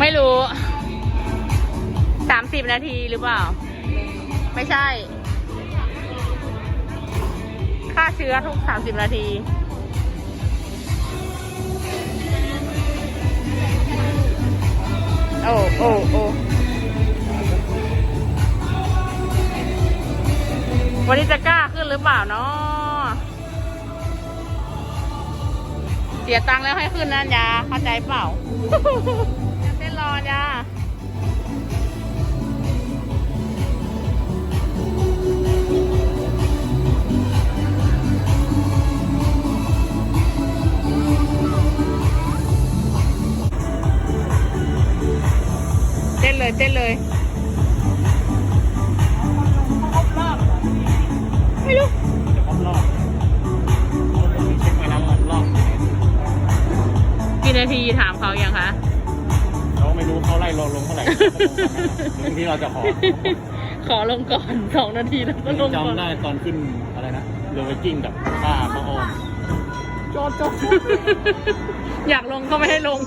ไม่รู้สามสิบนาทีหรือเปล่า ไม่ใช่ ค่าเชื้อทุกสามสิบนาทีโอ้โอ้โอ้วันนี้จะกล้าขึ้นหรือเปล่าเนาะเสียตังค์แล้วให้ขึ้นนะยาเข้าใจเปล่า อยาเต้นเลยเต้นเลย ไม่รู้จะครบรอบผมเช็คมาแล้วครบรอบกี่นาทีถามเขายังคะเรา ไม่รู้เขาไล่เราลงเท่าไหร่บางทีเราจะขอขอลงก่อนสองนาทีแล้วก็ลงก่อนจำได้ตอนขึ้นอะไรนะเรือไวกิ้งกับป้าป้าออมจอดจอดอยากลงก็ไม่ให้ลง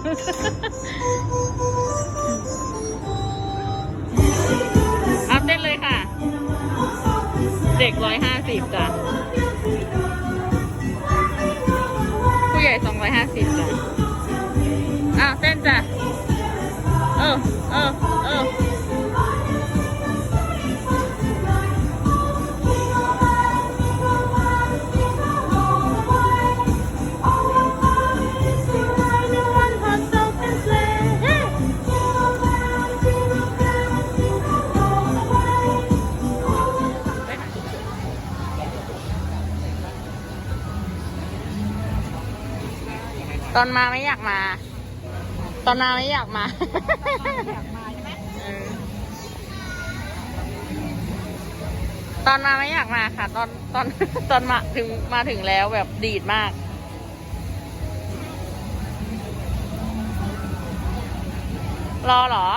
อัพเต้นเลยค่ะ เด็กร้อยห้าสิบจ้ะผู้ใหญ่สองร้อยห้าสิบจ้ะ อนมาไม่อยากมา ตอนมาไม่อยากมาเออตอนมาไม่อยากมาค่ะ ตอนตอนตอนมาถึงมาถึงแล้วแบบดีดมาก รอเหรอ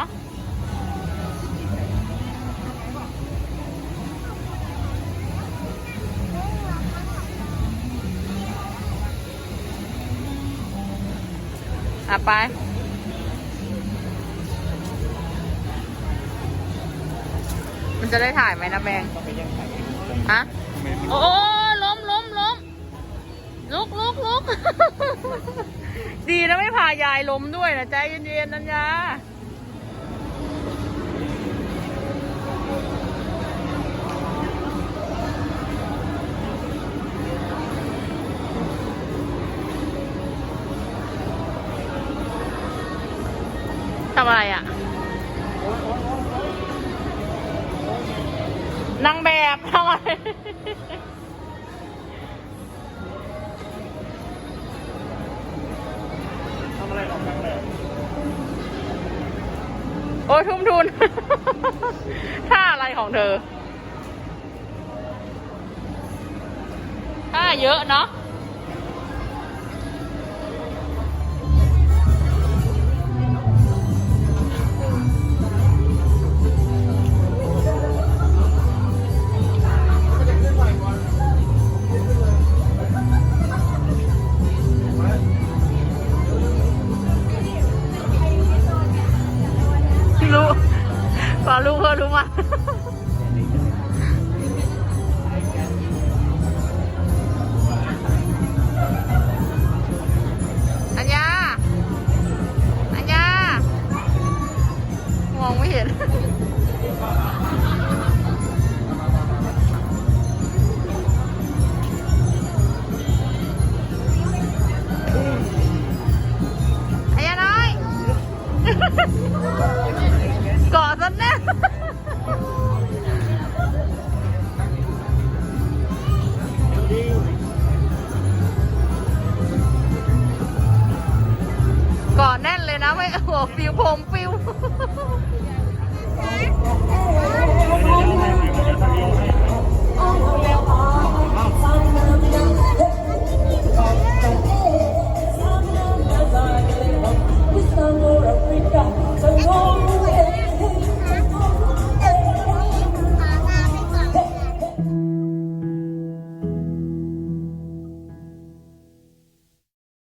อะไป มันจะได้ถ่ายไหมนะแบงต้องไปแย่งไข่ฮะ โอ้ล้มล้มล้มลุกลุกลุก ดีนะไม่พายายล้มด้วยนะใจเย็นๆนันยาำอะไรอะ นางแบบทำอะไรทำอะไรออกกันเลยโอ้ยทุ่มทุน ท่าอะไรของเธอ ท่าเยอะเนาะ ฟิวผมฟิว